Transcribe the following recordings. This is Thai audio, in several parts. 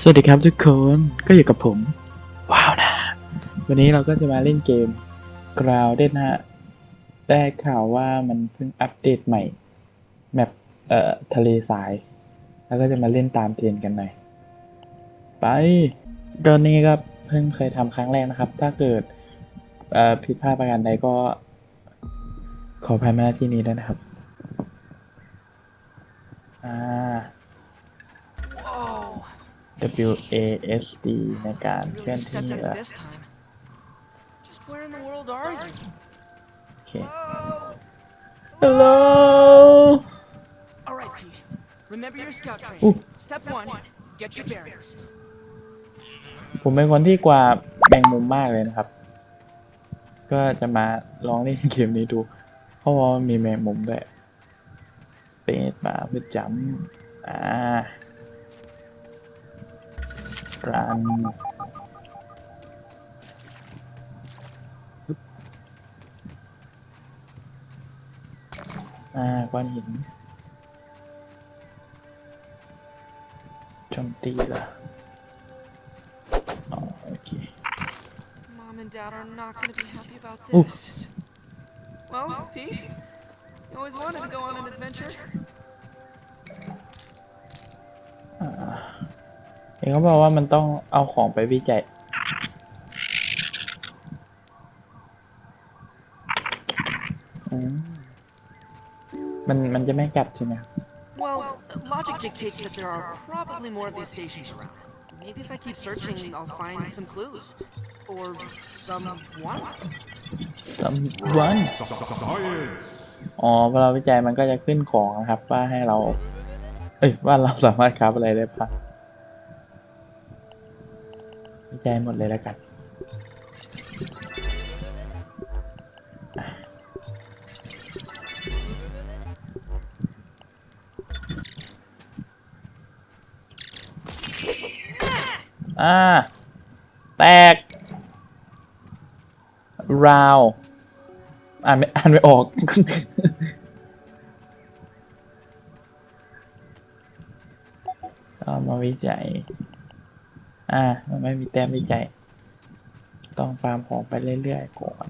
สวัสดีครับทุกคนก็อยู่กับผม ว้าวนะ วันนี้เราก็จะมาเล่นเกม Grounded นะฮะได้ข่าวว่ามันเพิ่งอัปเดตใหม่แมปเอ่อทะเลทราย แล้วก็จะมาเล่นตามเทรนกันหน่อย ไปตอนนี้ก็เพิ่งเคยทำครั้งแรกนะครับ ถ้าเกิดเอ่อผิดพลาดประการใดก็ ขออภัยมาณที่นี้ด้วยนะครับ อ่า Whoa. W A S D ในการเคลื่อน Really ที่ stepped เหร up อ this time. Just where in the world are you? โอเค Whoa. Hello All right, Pete. Remember your scout training. Ooh. Step one, get your bearings. ผมเป็นคนที่กว่าแบ่งมุมมากเลยนะครับ ก็จะมาลองเล่นเกมนี้ดู เพราะว่ามันมีแมงมุมด้วยเปดบาร์เพื่อจำอ่า รันปึ๊บอ่าก้อนหินโจมตีเหรออ๋อโอเค Mom and Dad are not going to be happy about Ooh. this. Well, Pete, you always wanted to go on an adventure. เห็นเขาบอกว่ามันต้องเอาของไปวิจัยอืมมันมันจะไม่กัดใช่ไหมครับ Well, logic dictates that there are probably more of these stations around. Maybe if I keep searching, I'll find some clues. Or someone. สำวันอ๋อเวลาวิจัยมันก็จะขึ้นของนะครับ ว่าให้เรา เอ้ยว่าเราสามารถคราฟอะไรได้บ้าง แจหมดเลยแล้วกัน อ่า แตก ราว อ่านไม่อ่านไม่ออกเอามาวิจัย อ่า มันไม่มีแต้มวิจัย ต้องฟาร์มของไปเรื่อยๆก่อน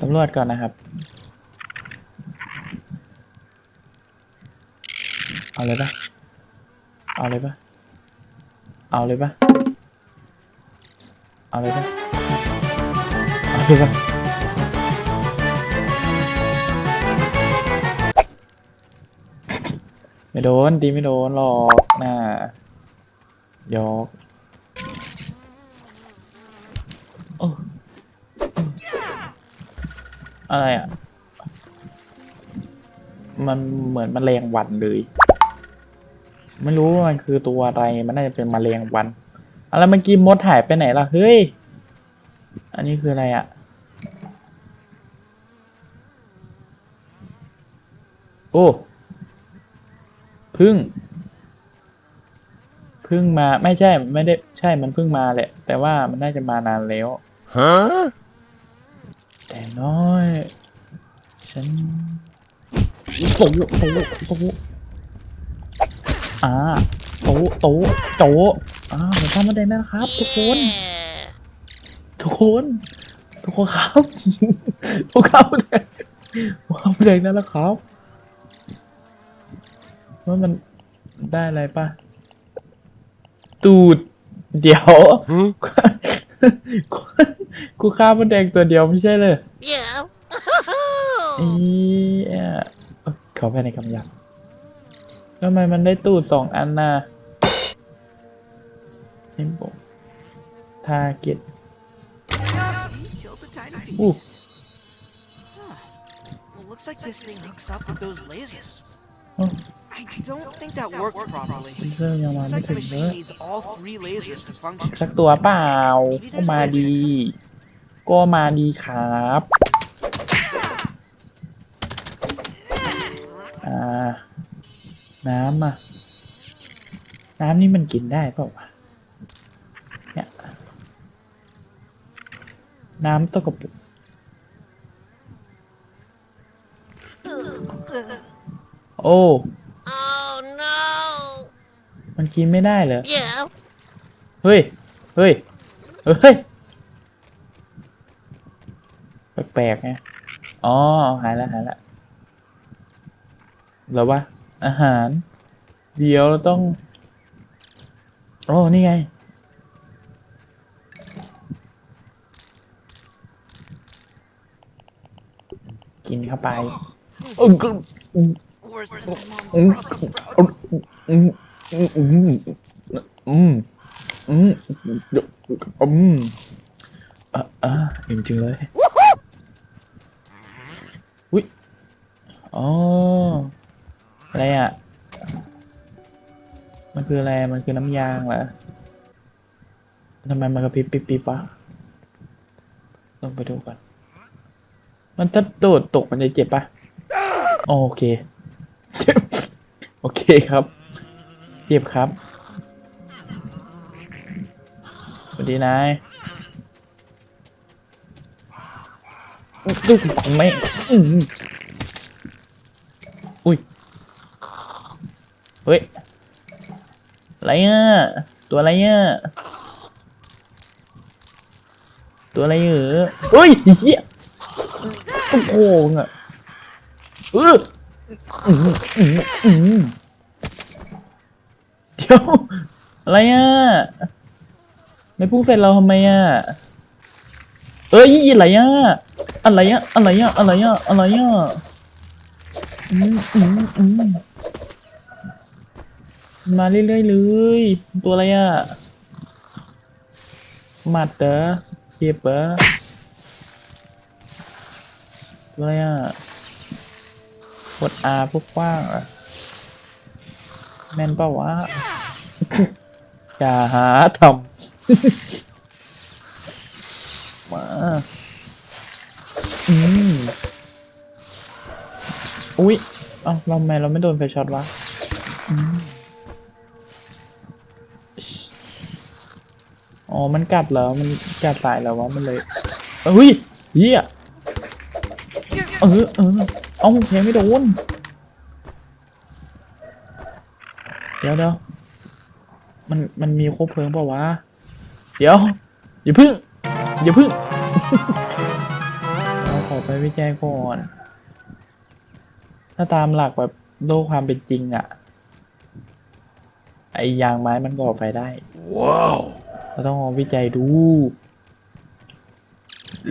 สำรวจก่อนนะครับ เอาเลยปะเอาเลยปะเอาเลยปะเอาเลยปะเอาเลยปะ โดนตีไม่โดนหรอกน่ายอกอะไรอะ มันเหมือนมแมลงวันเลย ไม่รู้ว่ามันคือตัวอะไร มันน่าจะเป็นมแมลงวันอะไรเมื่อกี้มดหายไปไหนล่ะ เฮ้ย อันนี้คืออะไรอะ โอ้ พึ่งพึ่งมาไม่ใช่ไม่ได้ใช่มันเพิ่งมาแหละ แต่ว่ามันน่าจะมานานแล้ว Huh? แต่น้อย ฉันโตโตโตอ่าโตโตโตอ่าผมทำมาได้นะครับ ทุกคน ทุกคน ทุกคนครับทุกคนเลยผมทำมาได้นั่นแล้วครับ ว่ามันได้อะไรป่ะตูด เดี๋ยว Hmm? กูฆ่ามันแดงตัวเดียวไม่ใช่เลย Yeah. อีเอ่อเอ้ยเขาไปในคำหยับทำไมมันได้ตูดสองอันน่ะนี่ผมทาเก็ต See? Killed the tiny Ooh. beast. Huh. Well, looks like this thing hooks up with those lasers. Oh. I don't think that worked properly. เรื่องยังมา Looks ไม่ like ถึ the งเล machine ย needs all three lasers to สั function. กตัวเปล่า ก็มาดี ก็มาดีครับ อ่า น้ำอะ น้ำนี่มันกินได้เปล่าวะเนี่ย น้ำตะกปุก โอ้ Oh no! มันกินไม่ได้เหรอ Yeah. เฮ้ย เฮ้ย เฮ้ย แปลกๆไง อ๋อ หายแล้วหายแล้วแล้ววะ อาหาร เดี๋ยวเราต้อง โอ้ นี่ไง กินเข้าไปอืมอืม Where's the mom's อืม Brussels อืม sprouts? อืมอืมอืมอืมอืมอืมอะอะจริงเลยอุ้ยอ๋ออะไรอะ มันคืออะไร มันคือน้ำยางเหรอทำไมมันกระพริบปิ๊บปิ๊บวะลองไปดูก่อน มันถ้าโดดตกมันจะเจ็บปะโอเค โอเคครับ เจ็บครับ สวัสดีนายลูกไม่อื้อหืออุ้ย เฮ้ย อะไรอะ ตัวอะไรอะ ตัวอะไรเหรอเฮ้ยเฮียโอ้โหงอะเอออืมอืมอืม อะไรอะไม่พูดเสร็จเราทำไมอะเอ้ยอะไรอะอะไรอะอะไรอะอะไรอะอะไรอะอืมอืมอืมมาเรื่อยๆเลยตัวอะไรอะมัดเหรอเจ็บเหรอตัวอะไรอะกด R พวกกว้างอะแม่นเปล่าวะ อย่าหาทำ มา อืม อุ๊ย เอ้าเราทำไมเราไม่โดนไฟช็อตวะอืมอ๋อ มันกัดเหรอ มันกัดสายแล้ววะ มันเลยเอ้ยเหี้ยเออเออเอายังไม่โดน เดี๋ยวเดี๋ยว มันมันมีครบเพลิงเปล่าวะ เดี๋ยว อย่าพึ่ง อย่าพึ่ง เราขอไปวิจัยก่อน ถ้าตามหลักแบบโลกความเป็นจริงอะไอยางไม้มันก่อไฟได้ ว้าว เราต้องลองวิจัยดู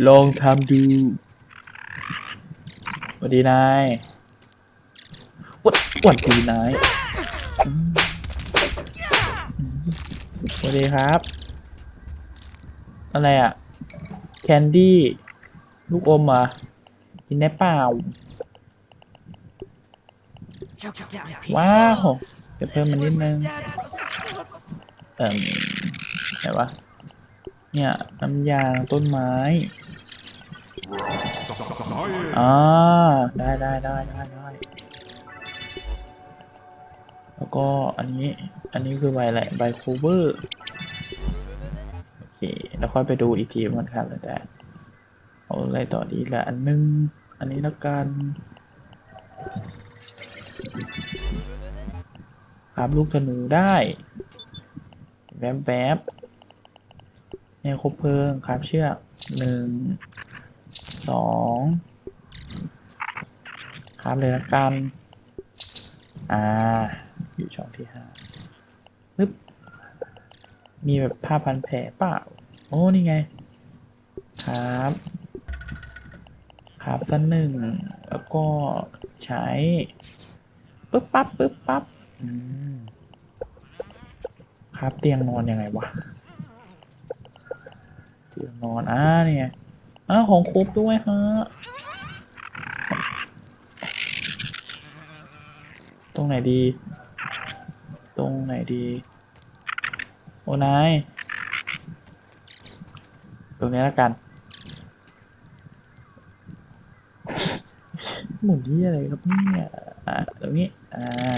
ลองทำดูสวัสดีนายวัดวัดดีนายอืมอืมส วัสดีครับ อะไรอะแคนดี้ลูกอมอะกินได้เปล่า ว้าวจะเพิ่มมันนิดนึง เอ่มไหนวะ เนี่ย น้ำยางต้นไม้อ่าได้ได้ได้ได้ได้ ก็อันนี้ อันนี้คือใบอะไรใบโคเวอร์โอเคแล้วค่อยไปดูอีกทีมันครับแล้วแต่เอาอะไรต่อดีละอันนึง อันนี้แล้วกันครับลูกธนูได้แวบแวบเนี่ยคบเพลิงครับเชือกหนึ่งสองครับเลยละกัน อ่า อยู่ช่องที่ห้าปึ๊บมีแบบผ้าพันแผลเปล่า โอ้ นี่ไง ครับ ครับสันหนึ่ง แล้วก็ใช้ปึ๊บปั๊บปึ๊บปั๊บอืมครับเตียงนอนยังไงวะ เตียงนอน อ่าเนี่ไงอ่าของครบด้วยฮะ ตรงไหนดี ตรงไหนดี โอ้นาย ตรงนี้แล้วกัน หมุนที่อะไรครับเนี่ยอ่าตรงนี้ อ่า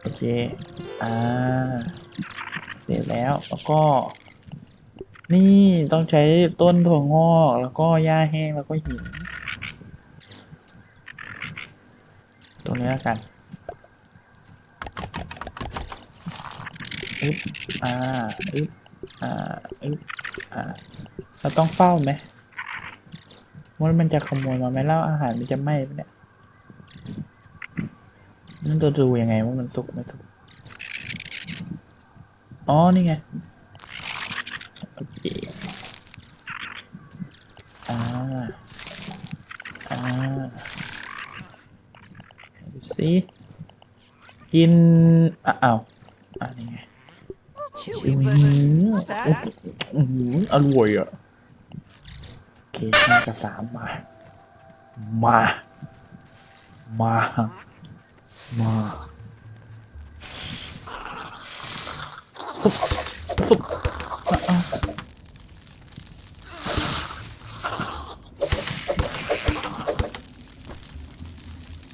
โอเค อ่า เสร็จแล้วแล้วก็ นี่ต้องใช้ต้นถั่วงอก แล้วก็หญ้าแห้งแล้วก็หิน ตรงนี้แล้วกัน อึ๊บอ่าอึ๊บอ่าอึ๊บอ่าเราต้องเฝ้าไหมว่ามันจะขโมยมาไหมแล้วอาหารมันจะไหม้เนี่ยนั่นตัวดูยังไงว่ามันสุกไม่สุกอ๋อ นี่ไง โอเคอ่าอ่าดูสิกินอ้าวอ่านี่ ไง Chewy, อื but ม not bad. อืมอร่อยอะโอเคห้ากับสามมา มา มา มาปุ๊บปุ๊บอะอะ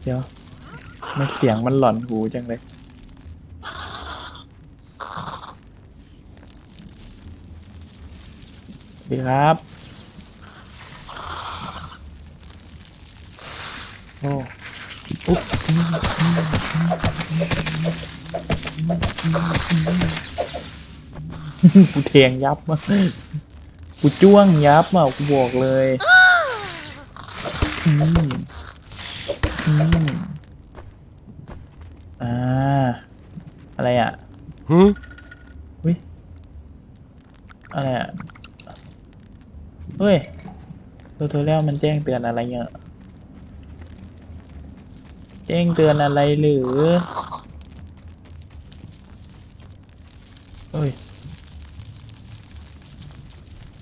เดี๋ยวมันเสียงมันหลอนหูจังเลย สวัส ดีครับ โอ้อุ๊บกูเทียงยับมากกูจ้วงยับอะกูบอกเลยอืมอืมอ่า อะไรอะ Huh? อุ้ยอะไรอะ เฮ้ยตัวตัวแล้วมันแจ้งเตือนอะไรเงี้ยแจ้งเตือนอะไรหรือเฮ้ย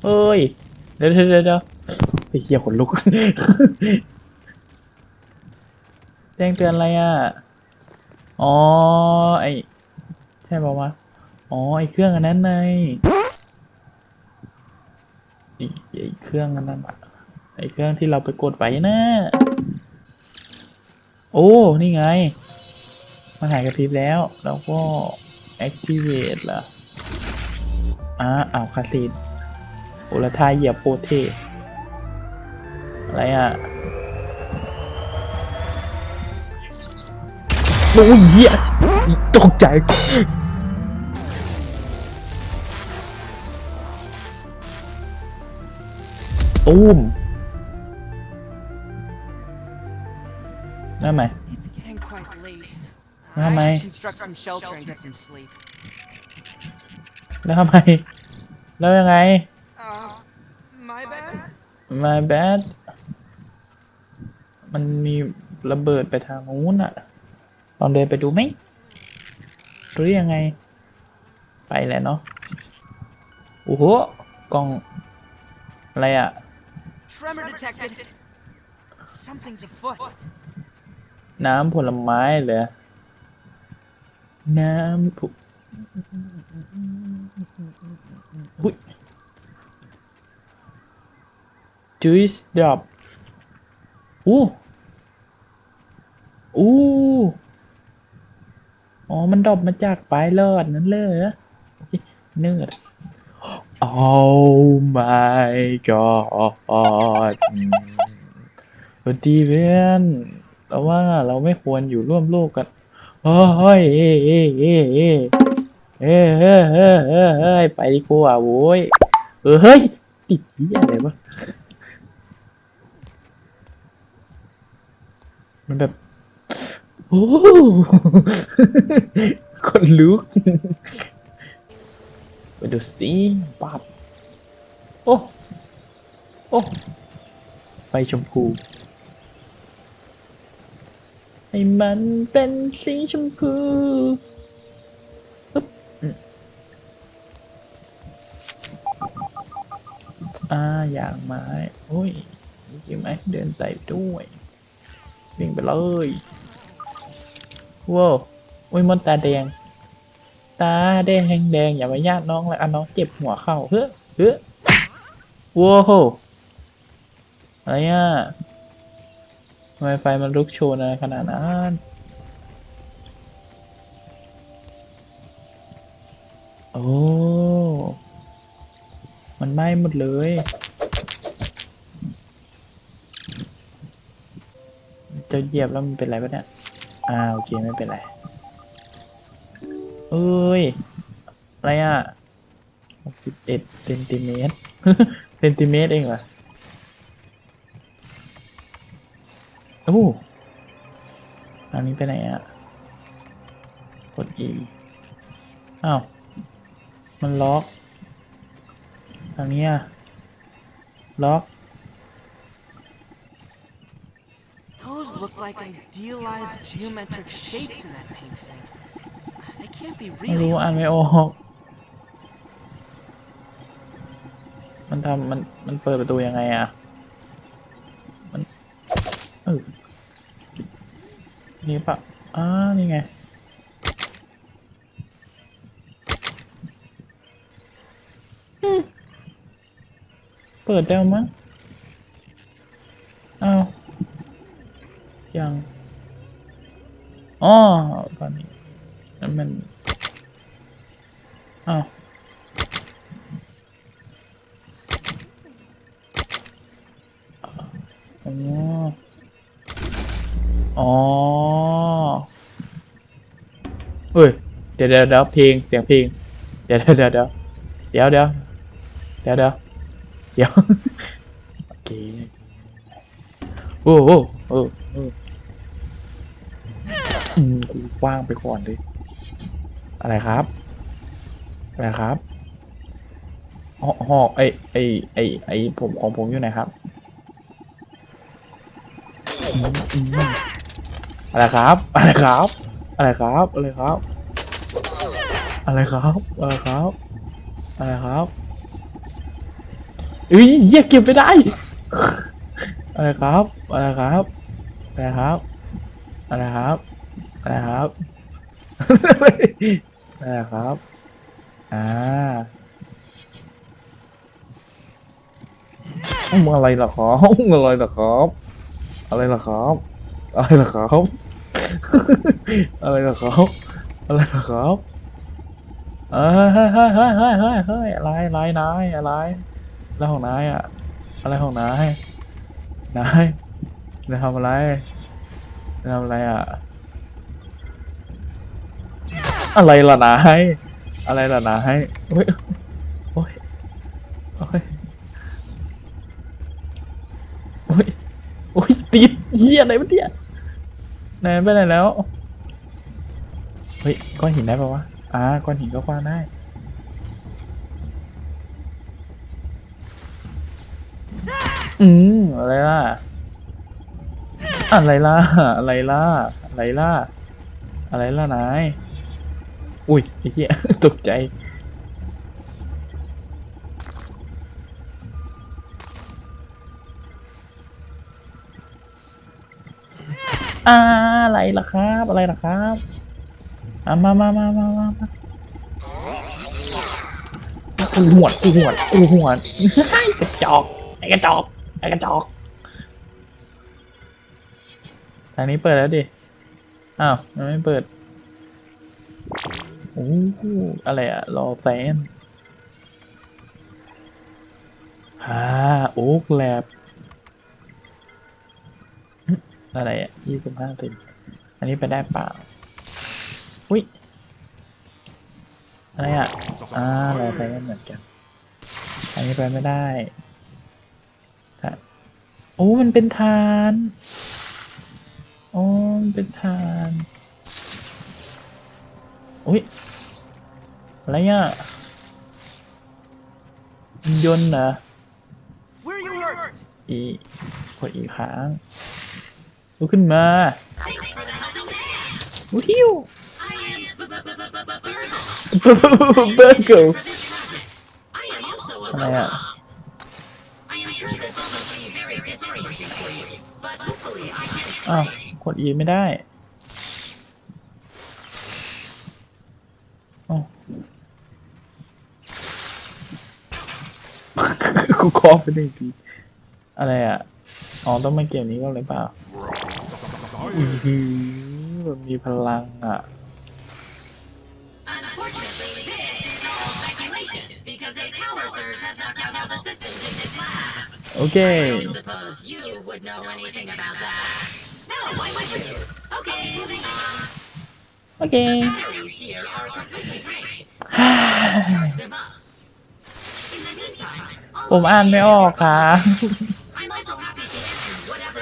เฮ้ย เดี๋ยวเดี๋ยวเดี๋ยวเดี๋ยวไปเหี้ยขนลุก แจ้งเตือนอะไรอะ อ๋อ ไอใช่ป่าวะ อ๋อ ไอเครื่องอันนั้นไงไอไอเค รื่องนั้นอะไอเครื่องที่เราไปกดไว้นะโอ้ นี่ไง มันหายกระพริบแล้วแล้วก็ activate ล่ะอ่าเอาคาสินโอละทายเหยียบโปรเทอะไรอะโอ้ยเหี้ยตกใจ ตูมนั่นไหม It's getting quite late. Well, I my- should construct some shelter and get some sleep. แล้วทำไม แล้วยังไง Uh, my bad. my bad มันมีระเบิดไปทางนู้นอะลองเดินไปดูไหมหรือยังไง ไปแหละเนาะโอ้โหกล่อง อะไรอะ Tremor detected. Something's afoot. น้ำผลไม้เหรอ น้ำผุหุ้ย juice drop อู้อู้อ๋อ มันดรอปมาจากปลายลอดนั่นเลยเหรอเนื้อ Oh my god คนดีเพื่นเราว่าเราไม่ควรอยู่ร่วมโลกกันโอ้ยเอ้เอ้เอ้เอ้เอ้เฮ้เฮ้เฮ้ไปดีกว่าโว้ยเออเฮ้ยติดยี่อะไรวะมันแบบโอ้คนลุก ไปดูสิปับโอ้ โอ้ไฟชมพู ให้มันเป็นสีชมพูปึ๊บอ่าอย่างไม้โอ้ยมีกี่ไม้เดินใส่ด้วย วิ่งไปเลยว้าวโอ้ยมอนตาแดง ตาแดงแดงอย่ามาญาติน้องเลยอะน้องเจ็บหัวเข่าเฮ้อเฮ้อว้าวอะไรอะทำไมไฟมันลุกโชนอะไรขนาดนั้นโอ้มันไหม้หมดเลยจะเหยียบแล้วมันเป็นไรปะเนี่ย อ่าโอเคไม่เป็นไร เอ้ย อะไรอะหกสิบเอ็ดเซนติเมตรเซนติเมตรเองเหรอโอ้อันนี้ไปไหนอะ กด E อ้าว มันล็อก ทางนี้อะ ล็อก Those look like idealized geometric shapes in that paint thing. Can't be ไม่รู้ real. อ่านไม่ออกมันทำมันมันเปิดประตูยังไงอะ มันเออนี่ปะอ่านี่ไง อืมเปิดได้มั้งอ้าวยัง อ๋อ ตอนนี้นั่นมัน อ้าว อ๋อ อ๋อเฮ้ย เดี๋ยวเดี๋ยวเดี๋ยวเพลงเสียงเพลง เดี๋ยวเดี๋ยวเดี๋ยวเดี๋ยวเดี๋ยวเดี๋ยวเดี๋ยวเดี๋ยวโอเคโอ้โอ้โอ้โอ้อืมกูกว้างไปก่อนเลยอะไรครับอะไรครับหอหอกไอไอไอไอผมของผมอยู่ไหนครับอะไรครับ อะไรครับ อะไรครับ อะไรครับ อะไรครับอะไรครับอะไรครับอุ้ยเหี้ยเก็บไม่ได้อะไรครับอะไรครับอะไรครับอะไรครับอะไรครับอะไรครับอ่าอืมอะไรล่ะครับอะไรล่ะครับอะไรล่ะครับอะไรล่ะครับอะไรล่ะครับอะไรล่ะครับ เอ้ยเฮ้ยเฮ้ยเฮ้ยเฮ้ยเฮ้ยเฮ้ยอะไรอะไรนายอะไรอะไรของนายอะอะไรของนายนายนายทำอะไรนายทำอะไรอะอะไรล่ะนายอะไรล่ะนายโอ้ยโอ้ยโอ้ยโอ้ยโอ้ยติดเหี้ยอะไรวะเนี่ยนายไปไหนแล้วเฮ้ยก้อนหินได้ปะวะ อ่าก้อนหินก็คว้างได้อืมอะไรล่ะ อะไรล่ะ อะไรล่ะ อะไรล่ะ อะไรล่ะนาย อุ้ยไอ้เหี้ยตกใจอ่าอะไรล่ะครับ อะไรล่ะครับ อะมามามามามามากูหวดกูหวดกูหวดไอ้กระจอกไอ้กระจอกไอ้กระจอกทางนี้เปิดแล้วดิ อ้าวมันไม่เปิดโอ้โหอะไรอะรอแฟนอ่าโอ๊กแลบอะไรอะยี่สิบห้าสิบอันนี้ไปได้เปล่า อุ้ยอะไรอะอ่ารอแฟนเหมือนกันอันนี้ไปไม่ได้ค่ะโอ้มันเป็นทานโอ้มันเป็นทานอุ้ยอะไรอะยนต์เหรอ Where are you hurt? อีกดอีกครั้งลุกขึ้นมาวิว เบิร์เกิล I am also a อะไรอะ robot. I am sure this will be very disorienting for you, but hopefully I can อ้าวกดอีไม่ได้อ้าวกูคอไปหนึ่งทีอะไรอะ อ๋อ ต้องมาเกมนี้ก็เลยเปล่าอือหือมันมีพลังอะ Unfortunately, this is all speculation because a power surge has knocked out all the systems in this lab. โอเค I don't suppose you would know anything about that. No, why would you? Okay, moving on. โอเค Batteries here are completely drained, so charge them up. In the meantime, I'll ผมอ่านไม่ออกครับ I'm also happy to answer whatever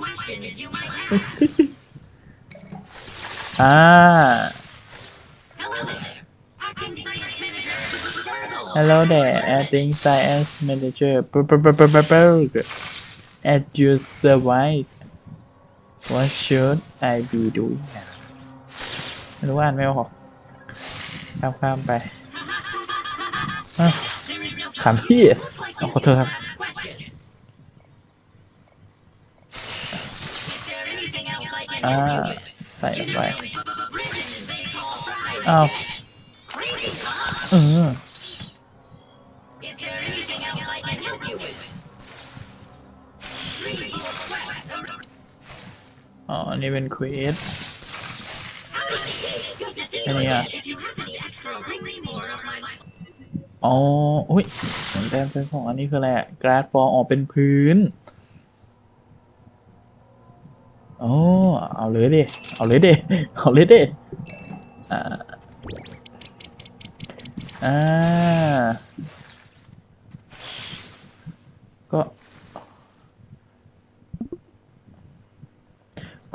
questions you might have. อ่า Hello there acting science manager Brr, brr, brr, brr, brr, brr. at your service what should I be doing now ไม่รู้อ่านไม่ออกข้ามข้ามไปอะ There is no ถามพี่ Looks like เอา you ขอโทษครับ have questions. Is there anything else I can อ่า help you with? ใส่ You ไป know, prison they call fried อ้าว chicken. Crazy, huh? อื อ๋อนี่เป็นเควส Howdy, good to see you Any, uh, again. If you have any extra, bring me more of my life. อ๋ออุ้ยเหมือนแต้มเป็นของอันนี้คืออะไรอะกราดฟองออกเป็นพื้นโอ้เอาเลยดิ เอาเลยดิ เอาเลยดิ อ่า อ่า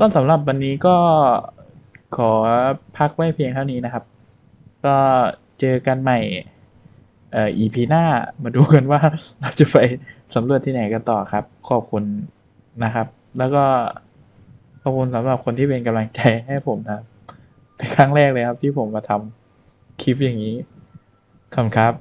ก็สำหรับวันนี้ก็ขอพักไว้เพียงเท่านี้นะครับ ก็เจอกันใหม่เอ่อ EP หน้ามาดูกันว่าเราจะไปสำรวจที่ไหนกันต่อครับ ขอบคุณนะครับ แล้วก็ขอบคุณสำหรับคนที่เป็นกำลังใจให้ผมนะครับเป็นครั้งแรกเลยครับที่ผมมาทำคลิปอย่างนี้ขอบคุณครับ